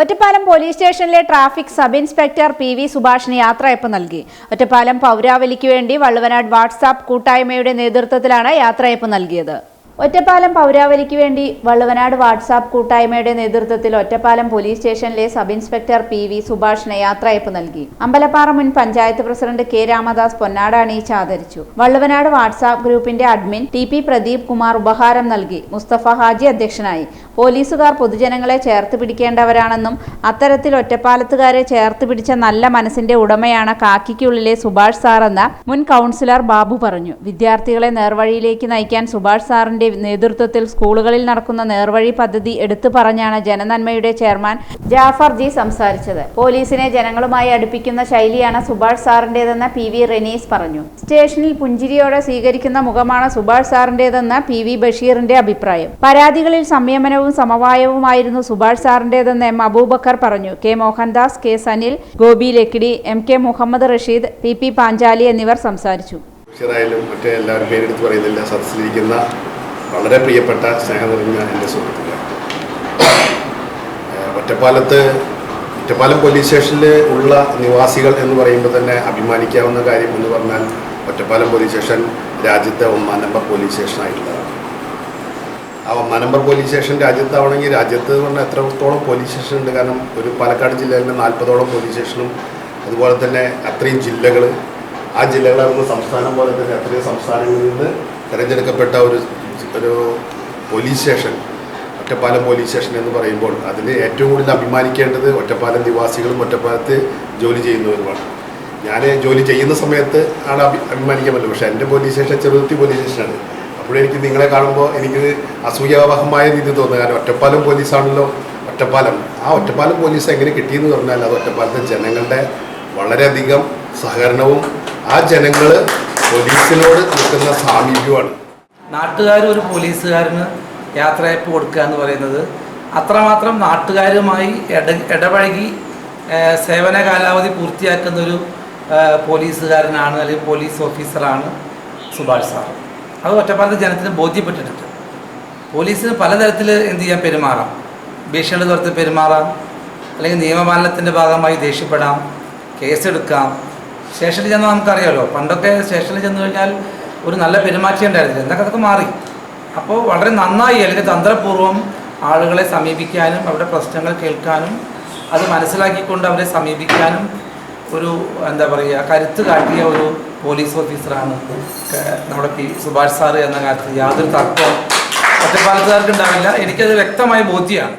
Ottapalam police സ്റ്റേഷനിലെ traffic sub inspector P V സുഭാഷിന് യാത്രയപ്പ് നൽകി. ഒറ്റപ്പാലം പൗരാവലിക്ക് വേണ്ടി വള്ളുവനാട് വാട്സാപ്പ് കൂട്ടായ്മയുടെ നേതൃത്വത്തിലാണ് യാത്രയപ്പ് നൽകിയത്. ഒറ്റപ്പാലം പൗരാവലിക്ക് വേണ്ടി വള്ളുവനാട് വാട്സാപ്പ് കൂട്ടായ്മയുടെ നേതൃത്വത്തിൽ ഒറ്റപ്പാലം പോലീസ് സ്റ്റേഷനിലെ സബ് ഇൻസ്പെക്ടർ പി വി സുഭാഷിന് യാത്രയപ്പ് നൽകി. അമ്പലപ്പാറ മുൻ പഞ്ചായത്ത് പ്രസിഡന്റ് കെ രാമദാസ് പൊന്നാട അണിയിച്ച് ആദരിച്ചു. വള്ളുവനാട് വാട്സാപ്പ് ഗ്രൂപ്പിന്റെ admin T P Pradeep Kumar ഉപഹാരം നൽകി. മുസ്തഫ ഹാജി അധ്യക്ഷനായി. പോലീസുകാർ പൊതുജനങ്ങളെ ചേർത്ത് പിടിക്കേണ്ടവരാണെന്നും അത്തരത്തിൽ ഒറ്റപ്പാലത്തുകാരെ ചേർത്ത് പിടിച്ച നല്ല മനസ്സിന്റെ ഉടമയാണ് കാക്കിക്കുള്ളിലെ സുഭാഷ് സാർ എന്ന മുൻ കൗൺസിലർ ബാബു പറഞ്ഞു. വിദ്യാർത്ഥികളെ നേർവഴിയിലേക്ക് നയിക്കാൻ സുഭാഷ് സാറിന്റെ നേതൃത്വത്തിൽ സ്കൂളുകളിൽ നടക്കുന്ന നേർവഴി പദ്ധതി എടുത്തു പറഞ്ഞാണ് ജനനന്മയുടെ ചെയർമാൻ ജാഫർ ജി സംസാരിച്ചത്. പോലീസിനെ ജനങ്ങളുമായി അടുപ്പിക്കുന്ന ശൈലിയാണ് സുഭാഷ് സാറിന്റേതെന്ന് പി വി റെനീസ് പറഞ്ഞു. സ്റ്റേഷനിൽ പുഞ്ചിരിയോടെ സ്വീകരിക്കുന്ന മുഖമാണ് സുഭാഷ് സാറിന്റേതെന്ന് പി വി ബഷീറിന്റെ അഭിപ്രായം. പരാതികളിൽ സംയമനവും സമവായവുമായിരുന്നു സുഭാഷ് സാറിന്റേതെന്ന് എം അബൂബക്കർ പറഞ്ഞു. K Mohandas K Sanil Gopi Lakkidi M K Muhammad Rasheed P P Panchali എന്നിവർ സംസാരിച്ചു. ബഷീറായാലും മറ്റേ എല്ലാവരും പേരെടുത്ത് പറയുന്നില്ല സദസ്സിലിരിക്കുന്ന വളരെ പ്രിയപ്പെട്ട സ്നേഹം നിറഞ്ഞ എന്റെ സുഹൃത്തുക്കൾ ഒറ്റപ്പാലത്ത് ഒറ്റപ്പാലം പോലീസ് സ്റ്റേഷനിൽ ഉള്ള നിവാസികൾ എന്ന് പറയുമ്പോൾ തന്നെ അഭിമാനിക്കാവുന്ന കാര്യം എന്ന് പറഞ്ഞാൽ ഒറ്റപ്പാലം പോലീസ് സ്റ്റേഷൻ രാജ്യത്തെ ഒന്നാം നമ്പർ പോലീസ് സ്റ്റേഷനായിട്ടുള്ളതാണ് ആ ഒന്നാം നമ്പർ പോലീസ് സ്റ്റേഷൻ രാജ്യത്താവണമെങ്കിൽ രാജ്യത്ത് എന്ന് പറഞ്ഞാൽ എത്രത്തോളം പോലീസ് സ്റ്റേഷൻ ഉണ്ട്. കാരണം ഒരു പാലക്കാട് ജില്ലയിൽ തന്നെ നാൽപ്പതോളം പോലീസ് സ്റ്റേഷനും അതുപോലെ തന്നെ അത്രയും ജില്ലകൾ ആ ജില്ലകളാകുന്ന സംസ്ഥാനം പോലെ തന്നെ അത്രയും സംസ്ഥാനങ്ങളിൽ നിന്ന് തിരഞ്ഞെടുക്കപ്പെട്ട ഒരു ഒരു police station Ottapalam police station എന്ന് പറയുമ്പോൾ അതിൽ ഏറ്റവും കൂടുതൽ അഭിമാനിക്കേണ്ടത് ഒറ്റപ്പാലം നിവാസികളും ഒറ്റപ്പാലത്ത് ജോലി ചെയ്യുന്നവരുമാണ് ഞാൻ ജോലി ചെയ്യുന്ന സമയത്ത് ആണ് അഭി അഭിമാനിക്കാൻ പറ്റും പക്ഷേ എന്റെ പോലീസ് സ്റ്റേഷൻ ചെറുതുത്തി പോലീസ് സ്റ്റേഷനാണ്. അപ്പോഴെനിക്ക് നിങ്ങളെ കാണുമ്പോൾ എനിക്ക് അസൂയാവഹമായ രീതി തോന്നുന്നു. കാരണം ഒറ്റപ്പാലം പോലീസാണല്ലോ ഒറ്റപ്പാലം. ആ ഒറ്റപ്പാലം പോലീസ് എങ്ങനെ കിട്ടിയെന്ന് പറഞ്ഞാൽ അത് ഒറ്റപ്പാലത്തെ ജനങ്ങളുടെ വളരെയധികം സഹകരണവും ആ ജനങ്ങൾ പോലീസിനോട് നിൽക്കുന്ന സാമീപ്യമാണ് നാട്ടുകാർ ഒരു പോലീസുകാരന് യാത്രയപ്പ് കൊടുക്കുക എന്ന് പറയുന്നത്. അത്രമാത്രം നാട്ടുകാരുമായി ഇട ഇടപഴകി സേവന കാലാവധി പൂർത്തിയാക്കുന്ന ഒരു പോലീസുകാരനാണ് അല്ലെങ്കിൽ പോലീസ് ഓഫീസറാണ് സുഭാഷ് സാർ. അത് ഒറ്റപ്പാലത്തെ ജനത്തിന് ബോധ്യപ്പെട്ടിട്ടുണ്ട്. പോലീസിന് പലതരത്തിൽ എന്ത് ചെയ്യാൻ പെരുമാറാം? ഭീഷണി തുറത്ത് പെരുമാറാം അല്ലെങ്കിൽ നിയമപാലനത്തിന്റെ ഭാഗമായി ദേഷ്യപ്പെടാം കേസെടുക്കാം. സ്റ്റേഷനിൽ ചെന്നാൽ നമുക്കറിയാമല്ലോ പണ്ടൊക്കെ സ്റ്റേഷനിൽ ചെന്ന് കഴിഞ്ഞാൽ ഒരു നല്ല പെരുമാറ്റം ഉണ്ടായിരുന്നില്ല. എന്നൊക്കെ അതൊക്കെ മാറി. അപ്പോൾ വളരെ നന്നായി അല്ലെങ്കിൽ തന്ത്രപൂർവം ആളുകളെ സമീപിക്കാനും അവരുടെ പ്രശ്നങ്ങൾ കേൾക്കാനും അത് മനസ്സിലാക്കിക്കൊണ്ട് അവരെ സമീപിക്കാനും ഒരു എന്താ പറയുക കരുത്ത് കാട്ടിയ ഒരു പോലീസ് ഓഫീസറാണ് നമ്മുടെ പി സുഭാഷ് സാറ് എന്ന കാര്യത്തിൽ യാതൊരു തർക്കവും ഒറ്റപ്പാലത്തുകാർക്ക് ഉണ്ടാവില്ല എനിക്കത് വ്യക്തമായ ബോധ്യമാണ്.